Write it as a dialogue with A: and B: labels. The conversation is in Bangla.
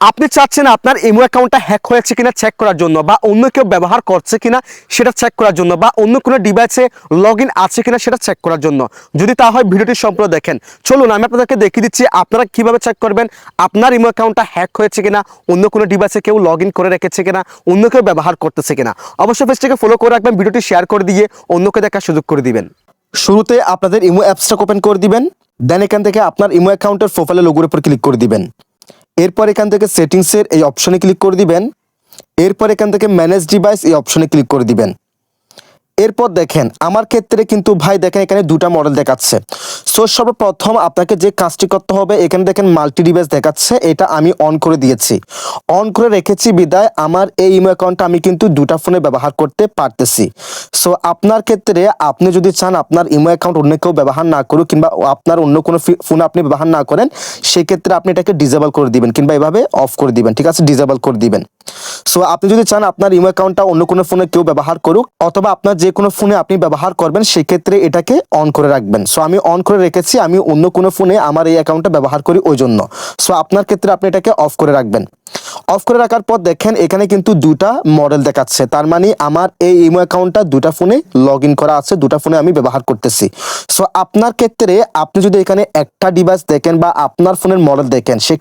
A: আপনি চাচ্ছেন আপনার ইমো অ্যাকাউন্টটা হ্যাক হয়েছে কিনা চেক করার জন্য বা অন্য কেউ ব্যবহার করছে কিনা সেটা চেক করার জন্য বা অন্য কোনো ডিভাইসে লগ আছে কিনা সেটা চেক করার জন্য। যদি তা হয় ভিডিওটি সম্পূর্ণ দেখেন। চলুন, আমি আপনাদেরকে দেখিয়ে দিচ্ছি আপনারা কীভাবে চেক করবেন, আপনার ইমো অ্যাকাউন্টটা হ্যাক হয়েছে কিনা, অন্য কোনো ডিভাইসে কেউ লগ করে রেখেছে কিনা, অন্য কেউ ব্যবহার করতেছে কিনা। অবশ্যই পেজটিকে ফলো করে রাখবেন, ভিডিওটি শেয়ার করে দিয়ে অন্যকে দেখার সুযোগ করে দিবেন। শুরুতে আপনাদের ইমো অ্যাপসটা ওপেন করে দিবেন দেন এখান থেকে আপনার ইমো অ্যাকাউন্টের প্রোফাইলের লোগোর উপর ক্লিক করে দিবেন। এরপর এখান থেকে সেটিংসের এই অপশনে ক্লিক করে দিবেন। এরপর এখান থেকে ম্যানেজ ডিভাইস এই অপশনে ক্লিক করে দিবেন। এরপর দেখেন, আমার ক্ষেত্রে কিন্তু ভাই দেখেন এখানে দুটা মডেল দেখাচ্ছে। সো সর্বপ্রথম আপনাকে যে কাজটি করতে হবে, এখানে দেখেন মাল্টি ডিভাইস দেখাচ্ছে, এটা আমি অন করে দিয়েছি। অন করে রেখেছি বিদায়, আমার এই ইমো অ্যাকাউন্টটা আমি কিন্তু দুটা ফোনে ব্যবহার করতে পারতেছি। সো আপনার ক্ষেত্রে আপনি যদি চান আপনার ইমো অ্যাকাউন্ট অন্য কেউ ব্যবহার না করুক কিংবা আপনার অন্য কোনো ফোন আপনি ব্যবহার না করেন, সেক্ষেত্রে আপনি এটাকে ডিজেবল করে দিবেন কিংবা এভাবে অফ করে দিবেন, ঠিক আছে? ডিজেবল করে দিবেন। সো আপনি যদি চান আপনার ইমো অ্যাকাউন্টটা অন্য কোনো ফোনে কেউ ব্যবহার করুক, অথবা আপনার যে কোনো ফোনে আপনি ব্যবহার করবেন, সেক্ষেত্রে এটাকে অন করে রাখবেন। সো আমি অন করে রেখেছি, আমি অন্য কোনো ফোনে আমার এই অ্যাকাউন্টটা ব্যবহার করি ওই জন্য। সো আপনার ক্ষেত্রে আপনি এটাকে অফ করে রাখবেন। অফ করে রাখার পর দেখেন, এখানে কিন্তু দুটা মডেল দেখাচ্ছে। তার মানে আমার এই ইমো অ্যাকাউন্টটা দুটা ফোনে লগ করা আছে, দুটা ফোনে আমি ব্যবহার করতেছি। সো আপনার ক্ষেত্রে আপনি যদি এখানে একটা ডিভাইস দেখেন বা আপনার ফোনের মডেল দেখেন, সেক্ষেত্রে